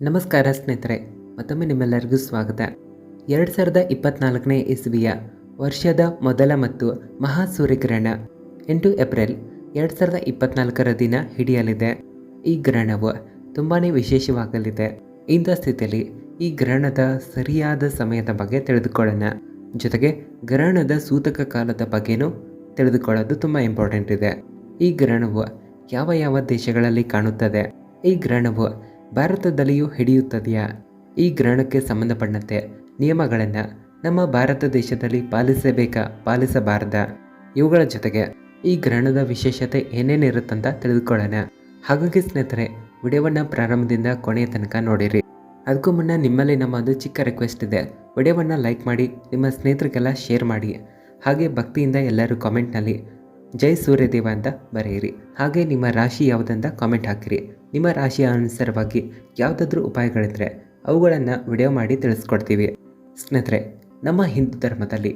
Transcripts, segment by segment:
ನಮಸ್ಕಾರ ಸ್ನೇಹಿತರೆ, ಮತ್ತೊಮ್ಮೆ ನಿಮ್ಮೆಲ್ಲರಿಗೂ ಸ್ವಾಗತ. ಎರಡು ಸಾವಿರದ ಇಪ್ಪತ್ನಾಲ್ಕನೇ ಇಸ್ವಿಯ ವರ್ಷದ ಮೊದಲ ಮತ್ತು ಮಹಾ ಸೂರ್ಯಗ್ರಹಣ ಎಂಟು ಏಪ್ರಿಲ್ ಎರಡು ಸಾವಿರದ ಇಪ್ಪತ್ನಾಲ್ಕರ ದಿನ ಹಿಡಿಯಲಿದೆ. ಈ ಗ್ರಹಣವು ತುಂಬಾ ವಿಶೇಷವಾಗಲಿದೆ. ಇಂಥ ಸ್ಥಿತಿಯಲ್ಲಿ ಈ ಗ್ರಹಣದ ಸರಿಯಾದ ಸಮಯದ ಬಗ್ಗೆ ತಿಳಿದುಕೊಳ್ಳೋಣ. ಜೊತೆಗೆ ಗ್ರಹಣದ ಸೂತಕ ಕಾಲದ ಬಗ್ಗೆನೂ ತಿಳಿದುಕೊಳ್ಳೋದು ತುಂಬ ಇಂಪಾರ್ಟೆಂಟ್ ಇದೆ. ಈ ಗ್ರಹಣವು ಯಾವ ಯಾವ ದೇಶಗಳಲ್ಲಿ ಕಾಣುತ್ತದೆ? ಈ ಗ್ರಹಣವು ಭಾರತದಲ್ಲಿಯೂ ಹಿಡಿಯುತ್ತದೆಯಾ? ಈ ಗ್ರಹಣಕ್ಕೆ ಸಂಬಂಧಪಟ್ಟಂತೆ ನಿಯಮಗಳನ್ನು ನಮ್ಮ ಭಾರತ ದೇಶದಲ್ಲಿ ಪಾಲಿಸಬೇಕಾ, ಪಾಲಿಸಬಾರದ? ಇವುಗಳ ಜೊತೆಗೆ ಈ ಗ್ರಹಣದ ವಿಶೇಷತೆ ಏನೇನಿರುತ್ತಂತ ತಿಳಿದುಕೊಳ್ಳೋಣ. ಹಾಗಾಗಿ ಸ್ನೇಹಿತರೆ, ವಿಡಿಯೋವನ್ನು ಪ್ರಾರಂಭದಿಂದ ಕೊನೆಯ ತನಕ ನೋಡಿರಿ. ಅದಕ್ಕೂ ಮುನ್ನ ನಿಮ್ಮಲ್ಲಿ ನಮ್ಮ ಒಂದು ಚಿಕ್ಕ ರಿಕ್ವೆಸ್ಟ್ ಇದೆ. ವಿಡಿಯೋವನ್ನು ಲೈಕ್ ಮಾಡಿ, ನಿಮ್ಮ ಸ್ನೇಹಿತರಿಗೆಲ್ಲ ಶೇರ್ ಮಾಡಿ. ಹಾಗೆ ಭಕ್ತಿಯಿಂದ ಎಲ್ಲರೂ ಕಾಮೆಂಟ್ನಲ್ಲಿ ಜೈ ಸೂರ್ಯದೇವ ಅಂತ ಬರೆಯಿರಿ. ಹಾಗೆ ನಿಮ್ಮ ರಾಶಿ ಯಾವುದಂತ ಕಾಮೆಂಟ್ ಹಾಕಿರಿ. ನಿಮ್ಮ ರಾಶಿಯ ಅನುಸಾರವಾಗಿ ಯಾವುದಾದ್ರೂ ಉಪಾಯಗಳಿದ್ರೆ ಅವುಗಳನ್ನು ವಿಡಿಯೋ ಮಾಡಿ ತಿಳಿಸ್ಕೊಡ್ತೀವಿ. ಸ್ನೇಹಿತರೆ, ನಮ್ಮ ಹಿಂದೂ ಧರ್ಮದಲ್ಲಿ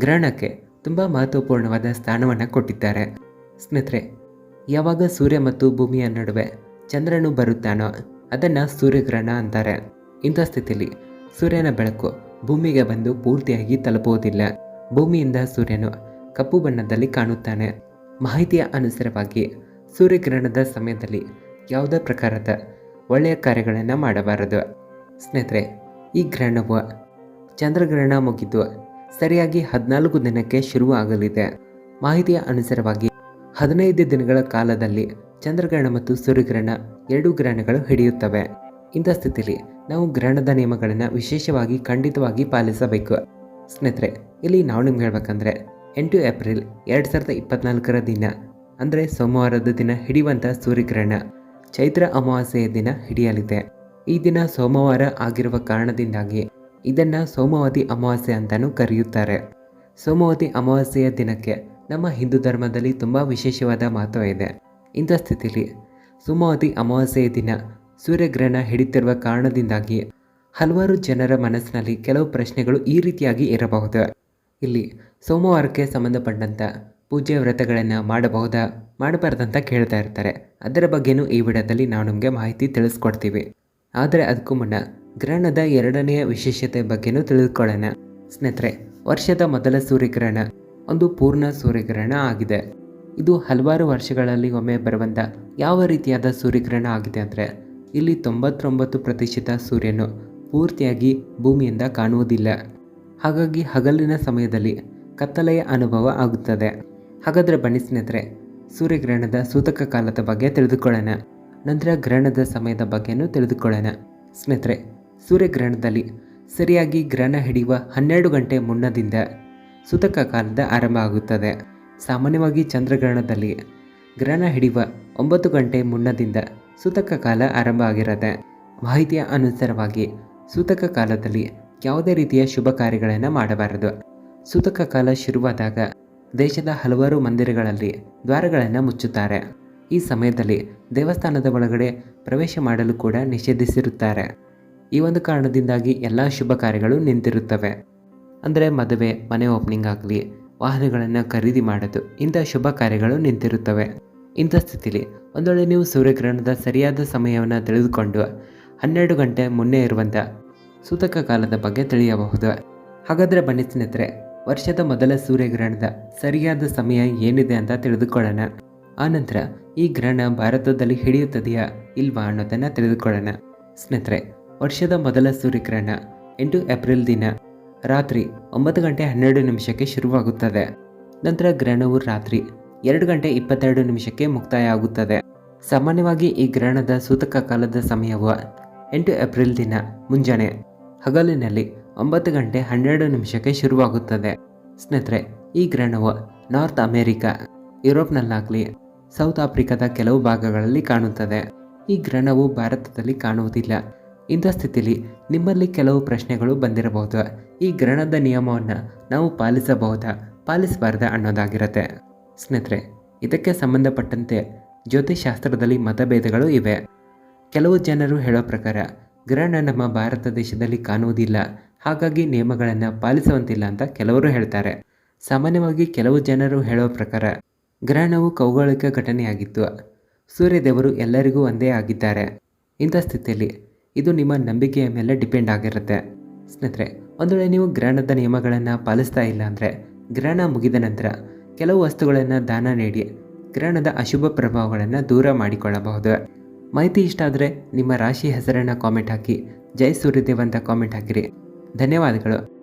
ಗ್ರಹಣಕ್ಕೆ ತುಂಬ ಮಹತ್ವಪೂರ್ಣವಾದ ಸ್ಥಾನವನ್ನು ಕೊಟ್ಟಿದ್ದಾರೆ. ಸ್ನೇಹಿತರೆ, ಯಾವಾಗ ಸೂರ್ಯ ಮತ್ತು ಭೂಮಿಯ ನಡುವೆ ಚಂದ್ರನು ಬರುತ್ತಾನೋ ಅದನ್ನು ಸೂರ್ಯಗ್ರಹಣ ಅಂತಾರೆ. ಇಂಥ ಸ್ಥಿತಿಯಲ್ಲಿ ಸೂರ್ಯನ ಬೆಳಕು ಭೂಮಿಗೆ ಬಂದು ಪೂರ್ತಿಯಾಗಿ ತಲುಪುವುದಿಲ್ಲ. ಭೂಮಿಯಿಂದ ಸೂರ್ಯನು ಕಪ್ಪು ಬಣ್ಣದಲ್ಲಿ ಕಾಣುತ್ತಾನೆ. ಮಾಹಿತಿಯ ಅನುಸಾರವಾಗಿ ಸೂರ್ಯಗ್ರಹಣದ ಸಮಯದಲ್ಲಿ ಯಾವುದೇ ಪ್ರಕಾರದ ಒಳ್ಳೆಯ ಕಾರ್ಯಗಳನ್ನು ಮಾಡಬಾರದು. ಸ್ನೇಹಿತರೆ, ಈ ಗ್ರಹಣವು ಚಂದ್ರಗ್ರಹಣ ಮುಗಿದು ಸರಿಯಾಗಿ ಹದಿನಾಲ್ಕು ದಿನಕ್ಕೆ ಶುರುವಾಗಲಿದೆ. ಮಾಹಿತಿಯ ಅನುಸಾರವಾಗಿ ಹದಿನೈದು ದಿನಗಳ ಕಾಲದಲ್ಲಿ ಚಂದ್ರಗ್ರಹಣ ಮತ್ತು ಸೂರ್ಯಗ್ರಹಣ ಎರಡೂ ಗ್ರಹಣಗಳು ಹಿಡಿಯುತ್ತವೆ. ಇಂಥ ಸ್ಥಿತಿಯಲ್ಲಿ ನಾವು ಗ್ರಹಣದ ನಿಯಮಗಳನ್ನು ವಿಶೇಷವಾಗಿ ಖಂಡಿತವಾಗಿ ಪಾಲಿಸಬೇಕು. ಸ್ನೇಹಿತರೆ, ಇಲ್ಲಿ ನಾವು ನಿಮ್ಗೆ ಹೇಳ್ಬೇಕಂದ್ರೆ ಎಂಟು ಏಪ್ರಿಲ್ ಎರಡು ಸಾವಿರದ ಇಪ್ಪತ್ನಾಲ್ಕರ ದಿನ, ಅಂದರೆ ಸೋಮವಾರದ ದಿನ ಹಿಡಿಯುವಂಥ ಸೂರ್ಯಗ್ರಹಣ. ಚೈತ್ರ ಅಮಾವಾಸ್ಯೆಯ ದಿನ ಹಿಡಿಯಲಿದೆ. ಈ ದಿನ ಸೋಮವಾರ ಆಗಿರುವ ಕಾರಣದಿಂದಾಗಿ ಇದನ್ನು ಸೋಮವತಿ ಅಮಾವಾಸ್ಯೆ ಅಂತಲೂ ಕರೆಯುತ್ತಾರೆ. ಸೋಮವತಿ ಅಮಾವಾಸ್ಯೆಯ ದಿನಕ್ಕೆ ನಮ್ಮ ಹಿಂದೂ ಧರ್ಮದಲ್ಲಿ ತುಂಬ ವಿಶೇಷವಾದ ಮಹತ್ವ ಇದೆ. ಇಂಥ ಸ್ಥಿತಿಯಲ್ಲಿ ಸೋಮವತಿ ಅಮಾವಾಸ್ಯೆಯ ದಿನ ಸೂರ್ಯಗ್ರಹಣ ಹಿಡಿತಿರುವ ಕಾರಣದಿಂದಾಗಿ ಹಲವಾರು ಜನರ ಮನಸ್ಸಿನಲ್ಲಿ ಕೆಲವು ಪ್ರಶ್ನೆಗಳು ಈ ರೀತಿಯಾಗಿ ಇರಬಹುದು. ಇಲ್ಲಿ ಸೋಮವಾರಕ್ಕೆ ಸಂಬಂಧಪಟ್ಟಂಥ ಪೂಜೆ ವ್ರತಗಳನ್ನು ಮಾಡಬಹುದಾ? ಮಾಡಬಾರ್ದಂತ ಕೇಳ್ತಾ ಇರ್ತಾರೆ. ಅದರ ಬಗ್ಗೆನೂ ಈ ವಿಡಿಯೋದಲ್ಲಿ ನಾವು ನಿಮಗೆ ಮಾಹಿತಿ ತಿಳಿಸ್ಕೊಡ್ತೀವಿ. ಆದರೆ ಅದಕ್ಕೂ ಮುನ್ನ ಗ್ರಹಣದ ಎರಡನೆಯ ವಿಶೇಷತೆ ಬಗ್ಗೆನೂ ತಿಳಿದುಕೊಳ್ಳೋಣ ಸ್ನೇಹಿತರೆ, ವರ್ಷದ ಮೊದಲ ಸೂರ್ಯಗ್ರಹಣ ಒಂದು ಪೂರ್ಣ ಸೂರ್ಯಗ್ರಹಣ ಆಗಿದೆ. ಇದು ಹಲವಾರು ವರ್ಷಗಳಲ್ಲಿ ಒಮ್ಮೆ ಬರುವಂಥ ಯಾವ ರೀತಿಯಾದ ಸೂರ್ಯಗ್ರಹಣ ಆಗಿದೆ ಅಂದರೆ, ಇಲ್ಲಿ ತೊಂಬತ್ತೊಂಬತ್ತು ಪ್ರತಿಶತ ಸೂರ್ಯನು ಪೂರ್ತಿಯಾಗಿ ಭೂಮಿಯಿಂದ ಕಾಣುವುದಿಲ್ಲ. ಹಾಗಾಗಿ ಹಗಲಿನ ಸಮಯದಲ್ಲಿ ಕತ್ತಲೆಯ ಅನುಭವ ಆಗುತ್ತದೆ. ಹಾಗಾದರೆ ಬನ್ನಿ ಸ್ನೇಹಿತರೆ, ಸೂರ್ಯಗ್ರಹಣದ ಸೂತಕ ಕಾಲದ ಬಗ್ಗೆ ತಿಳಿದುಕೊಳ್ಳೋಣ. ನಂತರ ಗ್ರಹಣದ ಸಮಯದ ಬಗ್ಗೆನೂ ತಿಳಿದುಕೊಳ್ಳೋಣ. ಸ್ನೇಹಿತರೆ, ಸೂರ್ಯಗ್ರಹಣದಲ್ಲಿ ಸರಿಯಾಗಿ ಗ್ರಹಣ ಹಿಡಿಯುವ ಹನ್ನೆರಡು ಗಂಟೆ ಮುನ್ನದಿಂದ ಸೂತಕ ಕಾಲದ ಆರಂಭ ಆಗುತ್ತದೆ. ಸಾಮಾನ್ಯವಾಗಿ ಚಂದ್ರಗ್ರಹಣದಲ್ಲಿ ಗ್ರಹಣ ಹಿಡಿಯುವ ಒಂಬತ್ತು ಗಂಟೆ ಮುನ್ನದಿಂದ ಸೂತಕ ಕಾಲ ಆರಂಭ ಆಗಿರುತ್ತೆ. ಮಾಹಿತಿಯ ಅನುಸಾರವಾಗಿ ಸೂತಕ ಕಾಲದಲ್ಲಿ ಯಾವುದೇ ರೀತಿಯ ಶುಭ ಕಾರ್ಯಗಳನ್ನು ಮಾಡಬಾರದು. ಸೂತಕ ಕಾಲ ಶುರುವಾದಾಗ ದೇಶದ ಹಲವಾರು ಮಂದಿರಗಳಲ್ಲಿ ದ್ವಾರಗಳನ್ನು ಮುಚ್ಚುತ್ತಾರೆ. ಈ ಸಮಯದಲ್ಲಿ ದೇವಸ್ಥಾನದ ಒಳಗಡೆ ಪ್ರವೇಶ ಮಾಡಲು ಕೂಡ ನಿಷೇಧಿಸಿರುತ್ತಾರೆ. ಈ ಒಂದು ಕಾರಣದಿಂದಾಗಿ ಎಲ್ಲ ಶುಭ ಕಾರ್ಯಗಳು ನಿಂತಿರುತ್ತವೆ. ಅಂದರೆ ಮದುವೆ, ಮನೆ ಓಪನಿಂಗ್ ಆಗಲಿ, ವಾಹನಗಳನ್ನು ಖರೀದಿ ಮಾಡೋದು, ಇಂಥ ಶುಭ ಕಾರ್ಯಗಳು ನಿಂತಿರುತ್ತವೆ. ಇಂಥ ಸ್ಥಿತಿಲಿ ಒಂದೊಳ್ಳೆ ನೀವು ಸೂರ್ಯಗ್ರಹಣದ ಸರಿಯಾದ ಸಮಯವನ್ನು ತಿಳಿದುಕೊಂಡು ಹನ್ನೆರಡು ಗಂಟೆ ಮುನ್ನೆ ಇರುವಂಥ ಸೂತಕ ಕಾಲದ ಬಗ್ಗೆ ತಿಳಿಯಬಹುದು. ಹಾಗಾದರೆ ಬನ್ನಿ ಸ್ನೇಹಿತರೆ ವರ್ಷದ ಮೊದಲ ಸೂರ್ಯಗ್ರಹಣದ ಸರಿಯಾದ ಸಮಯ ಏನಿದೆ ಅಂತ ತಿಳಿದುಕೊಳ್ಳೋಣ. ಆನಂತರ ಈ ಗ್ರಹಣ ಭಾರತದಲ್ಲಿ ಹಿಡಿಯುತ್ತದೆಯಾ ಇಲ್ವಾ ಅನ್ನೋದನ್ನು ತಿಳಿದುಕೊಳ್ಳೋಣ. ಸ್ನೇಹಿತರೆ, ವರ್ಷದ ಮೊದಲ ಸೂರ್ಯಗ್ರಹಣ ಎಂಟು ಏಪ್ರಿಲ್ ದಿನ, ರಾತ್ರಿ ಒಂಬತ್ತು ಗಂಟೆ ಹನ್ನೆರಡು ನಿಮಿಷಕ್ಕೆ ಶುರುವಾಗುತ್ತದೆ. ನಂತರ ಗ್ರಹಣವು ರಾತ್ರಿ ಎರಡು ಗಂಟೆ ಇಪ್ಪತ್ತೆರಡು ನಿಮಿಷಕ್ಕೆ ಮುಕ್ತಾಯ ಆಗುತ್ತದೆ ಸಾಮಾನ್ಯವಾಗಿ ಈ ಗ್ರಹಣದ ಸೂತಕ ಕಾಲದ ಸಮಯವು ಎಂಟು ಏಪ್ರಿಲ್ ದಿನ ಮುಂಜಾನೆ ಹಗಲಿನಲ್ಲಿ ಒಂಬತ್ತು ಗಂಟೆ ಹನ್ನೆರಡು ನಿಮಿಷಕ್ಕೆ ಶುರುವಾಗುತ್ತದೆ. ಸ್ನೇಹಿತರೆ, ಈ ಗ್ರಹಣವು ನಾರ್ತ್ ಅಮೇರಿಕಾ, ಯುರೋಪ್ನಲ್ಲಾಗಲಿ ಸೌತ್ ಆಫ್ರಿಕಾದ ಕೆಲವು ಭಾಗಗಳಲ್ಲಿ ಕಾಣುತ್ತದೆ. ಈ ಗ್ರಹಣವು ಭಾರತದಲ್ಲಿ ಕಾಣುವುದಿಲ್ಲ. ಇಂಥ ಸ್ಥಿತಿಯಲ್ಲಿ ನಿಮ್ಮಲ್ಲಿ ಕೆಲವು ಪ್ರಶ್ನೆಗಳು ಬಂದಿರಬಹುದು. ಈ ಗ್ರಹಣದ ನಿಯಮವನ್ನು ನಾವು ಪಾಲಿಸಬಹುದಾ? ಪಾಲಿಸಬಾರ್ದ ಅನ್ನೋದಾಗಿರುತ್ತೆ. ಸ್ನೇಹಿತರೆ, ಇದಕ್ಕೆ ಸಂಬಂಧಪಟ್ಟಂತೆ ಜ್ಯೋತಿಷಾಸ್ತ್ರದಲ್ಲಿ ಮತಭೇದಗಳು ಇವೆ. ಕೆಲವು ಜನರು ಹೇಳೋ ಪ್ರಕಾರ ಗ್ರಹಣ ನಮ್ಮ ಭಾರತ ದೇಶದಲ್ಲಿ ಕಾಣುವುದಿಲ್ಲ. ಹಾಗಾಗಿ ನಿಯಮಗಳನ್ನು ಪಾಲಿಸುವಂತಿಲ್ಲ ಅಂತ ಕೆಲವರು ಹೇಳ್ತಾರೆ. ಸಾಮಾನ್ಯವಾಗಿ ಕೆಲವು ಜನರು ಹೇಳುವ ಪ್ರಕಾರ, ಗ್ರಹಣವು ಕೌಗೋಳಿಕ ಘಟನೆಯಾಗಿತ್ತು. ಸೂರ್ಯದೇವರು ಎಲ್ಲರಿಗೂ ಒಂದೇ ಆಗಿದ್ದಾರೆ. ಇಂಥ ಸ್ಥಿತಿಯಲ್ಲಿ ಇದು ನಿಮ್ಮ ನಂಬಿಕೆಯ ಮೇಲೆ ಡಿಪೆಂಡ್ ಆಗಿರುತ್ತೆ. ಸ್ನೇಹಿತರೆ ಒಂದು ವೇಳೆ ನೀವು ಗ್ರಹಣದ ನಿಯಮಗಳನ್ನು ಪಾಲಿಸ್ತಾ ಇಲ್ಲ ಅಂದರೆ, ಗ್ರಹಣ ಮುಗಿದ ನಂತರ ಕೆಲವು ವಸ್ತುಗಳನ್ನು ದಾನ ನೀಡಿ, ಗ್ರಹಣದ ಅಶುಭ ಪ್ರಭಾವಗಳನ್ನು ದೂರ ಮಾಡಿಕೊಳ್ಳಬಹುದು. ಮಾಹಿತಿ ಇಷ್ಟ ಆದರೆ ನಿಮ್ಮ ರಾಶಿ ಹೆಸರನ್ನು ಕಾಮೆಂಟ್ ಹಾಕಿ ಜೈ ಸೂರ್ಯದೇವ್ ಅಂತ ಕಾಮೆಂಟ್ ಹಾಕಿರಿ. ಧನ್ಯವಾದಗಳು.